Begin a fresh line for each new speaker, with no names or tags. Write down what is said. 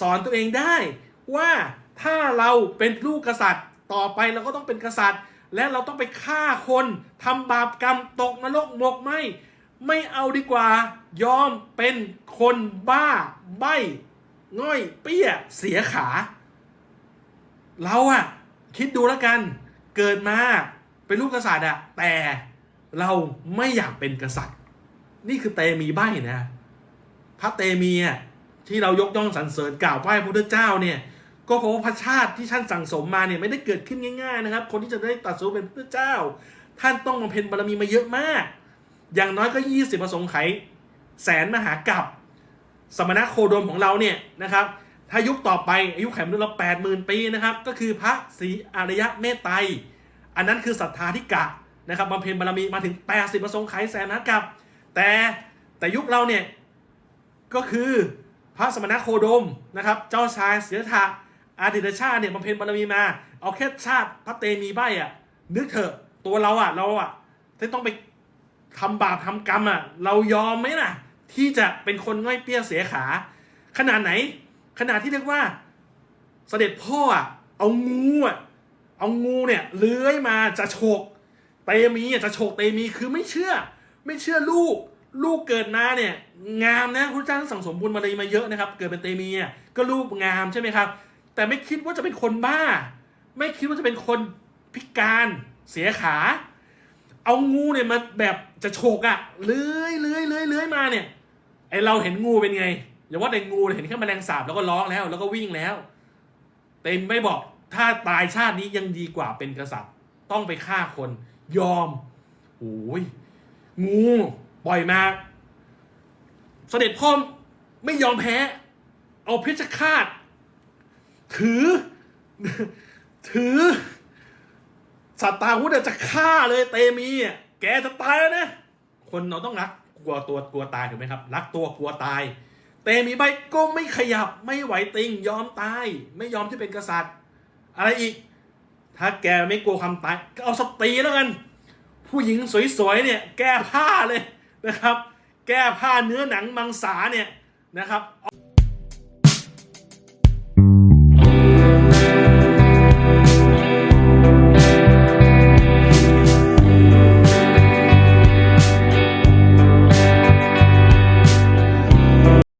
สอนตัวเองได้ว่าถ้าเราเป็นลูกกษัตริย์ต่อไปเราก็ต้องเป็นกษัตริย์ และเราต้องไปฆ่าคนทำบาปกรรมตกนรกหมกไหมไม่เอาดีกว่ายอมเป็นคนบ้าใบ้ง่อยเปี้ยเสียขา เราอะคิดดูแล้วกัน เกิดมาเป็นลูกกษัตริย์อะแต่เราไม่อยากเป็นกษัตริย์ นี่คือเตมีใบ้นะพระเตมีอะ ที่เรายกย่องสรรเสริญกล่าวไหว้พระพุทธเจ้าเนี่ยก็เพราะว่าพระชาติที่ท่านสั่งสมมาเนี่ยไม่ได้เกิดขึ้นง่ายๆนะครับ คนที่จะได้ตัดสู้เป็นพระเจ้า ท่านต้องบำเพ็ญบารมีมาเยอะมาก อย่างน้อยก็ 20ประสงค์ไขแสนมหากับสมณะโคดมของเราเนี่ยนะครับ ถ้ายุคต่อไปอายุไขมนุษย์เราแปดหมื่นปีนะครับ ก็คือพระศรีอริยะเมตไตรอันนั้นคือศรัทธาธิกะนะครับบำเพ็ญบารมีมาถึง 80ประสงค์ไขแสนมหากับแต่แต่ยุคเราเนี่ยก็คือ พระสมณโคดมนะครับ เจ้าชายเสียถะอาดิตชาติเนี่ยบำเพ็ญบารมีมา เอาแค่ชาติพระเตมีใบอะ นึกเถอะตัวเราอะเราอะที่ต้องไปทำบาปทำกรรมอะ เรายอมไหมล่ะ ที่จะเป็นคนง่อยเปี้ยเสียขา ขนาดไหน ขนาดที่เรียกว่า เสด็จพ่ออะเอางูอะเอางูเนี่ยเลื้อยมาจะฉกเตมีอะจะฉกเตมีคือไม่เชื่อ ไม่เชื่อลูก ลูกเกิดมาเนี่ยงามนะพระเจ้าสั่งสมบุญมาเลยมาเยอะนะครับ เกิดเป็นเตมีอะก็ลูกงามใช่ไหมครับ แต่ไม่คิดว่าจะเป็นคนบ้า ไม่คิดว่าจะเป็นคนพิการเสียขา เอางูเนี่ยมาแบบจะโฉกอะเลื้อยเลื้อยเลื้อยเลื้อยมาเนี่ยไอเราเห็นงูเป็นไงอย่าว่าแต่งูเลยเห็นแค่แมลงสาบแล้วก็ร้องแล้ว แล้วก็วิ่งแล้วเต็มไม่บอกถ้าตายชาตินี้ยังดีกว่าเป็นกษัตริย์ต้องไปฆ่าคน ยอมโอ้ยงู ปล่อยมา เสด็จพ่อไม่ยอมแพ้ เอาเพชฌฆาต ถือ ถือสัตว์ตาวุธจะฆ่าเลยเตมีแกจะตายแล้วนะ คนเราต้องรักกลัวตัวกลัวตายถูกไหมครับ รักตัวกลัวตาย เตมีใบก็ไม่ขยับไม่ไหวติงยอมตาย ไม่ยอมที่เป็นกษัตริย์ อะไรอีก ถ้าแกไม่กลัวความตาย ก็เอาสตรีแล้วกัน ผู้หญิงสวยๆเนี่ย แก้ผ้าเลย นะครับ แก้ผ้าเนื้อหนังมังสาเนี่ยนะครับ